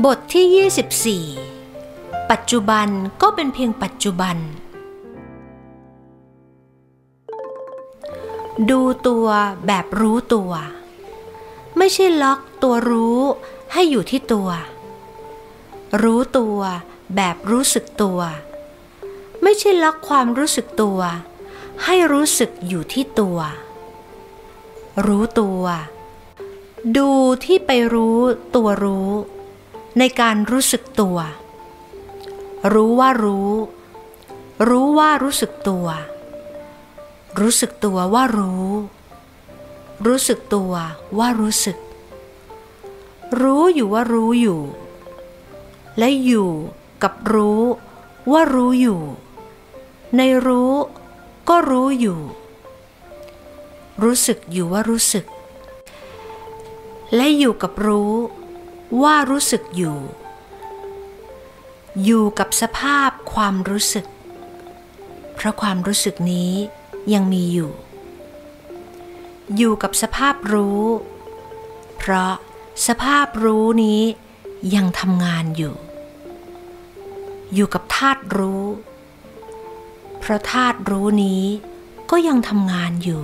บทที่ 24 ปัจจุบันก็เป็นเพียงปัจจุบัน ดูตัวแบบรู้ตัว ไม่ใช่ล็อกตัวรู้ให้อยู่ที่ตัว รู้ตัวแบบรู้สึกตัว ไม่ใช่ล็อกความรู้สึกตัว ให้รู้สึกอยู่ที่ตัว รู้ตัว ดูที่ไปรู้ตัวรู้ ในการรู้สึกตัว รู้ว่ารู้ รู้ว่ารู้สึกตัว รู้สึกตัวว่ารู้ รู้สึกตัวว่ารู้สึก รู้อยู่ว่ารู้อยู่ และอยู่กับรู้ว่ารู้อยู่ ในรู้ก็รู้อยู่ รู้สึกอยู่ว่ารู้สึก และอยู่กับรู้ ว่ารู้สึกอยู่ อยู่กับสภาพความรู้สึก เพราะความรู้สึกนี้ยังมีอยู่ อยู่กับสภาพรู้ เพราะสภาพรู้นี้ยังทำงานอยู่ อยู่กับธาตุรู้ เพราะธาตุรู้นี้ก็ยังทำงานอยู่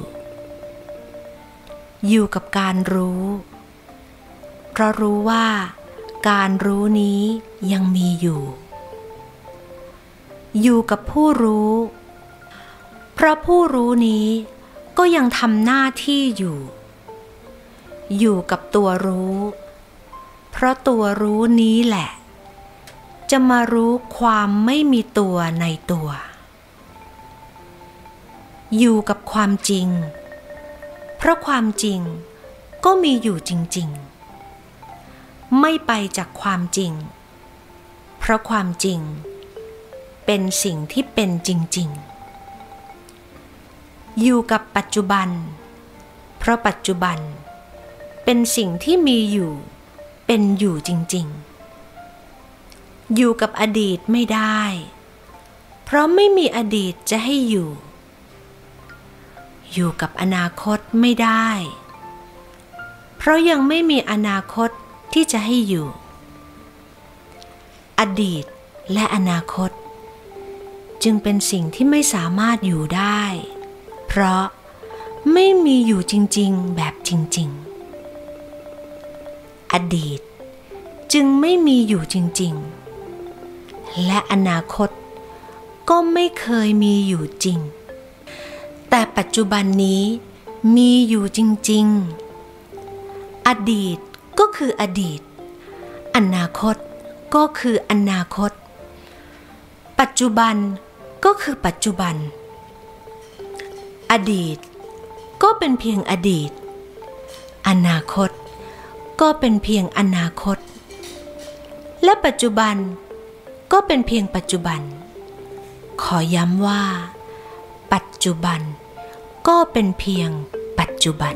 อยู่กับการรู้ เพราะรู้ว่าการรู้นี้ยังมีอยู่ อยู่กับผู้รู้ เพราะผู้รู้นี้ก็ยังทำหน้าที่อยู่ อยู่กับตัวรู้ เพราะตัวรู้นี้แหละ จะมารู้ความไม่มีตัวในตัว อยู่กับความจริง เพราะความจริงก็มีอยู่จริง ๆ ไม่ไปจากความจริง เพราะความจริง เป็นสิ่งที่เป็นจริง ๆ อยู่กับปัจจุบัน เพราะปัจจุบัน เป็นสิ่งที่มีอยู่ เป็นอยู่จริง ๆ อยู่กับอดีตไม่ได้ เพราะไม่มีอดีตจะให้อยู่ อยู่กับอนาคตไม่ได้ เพราะยังไม่มีอนาคต ที่จะให้อยู่ อดีตและอนาคต จึงเป็นสิ่งที่ไม่สามารถอยู่ได้ เพราะไม่มีอยู่จริงๆ แบบจริง ๆ อดีตจึงไม่มีอยู่จริง ๆ และอนาคตก็ไม่เคยมีอยู่จริง แต่ปัจจุบันนี้มีอยู่จริง ๆ อดีต คืออดีต อนาคตก็คืออนาคต ปัจจุบันก็คือปัจจุบัน อดีต ก็เป็นเพียงอดีต อนาคต ก็เป็นเพียงอนาคต และปัจจุบันก็เป็นเพียงปัจจุบัน ขอย้ำว่า ปัจจุบัน ก็เป็นเพียงปัจจุบัน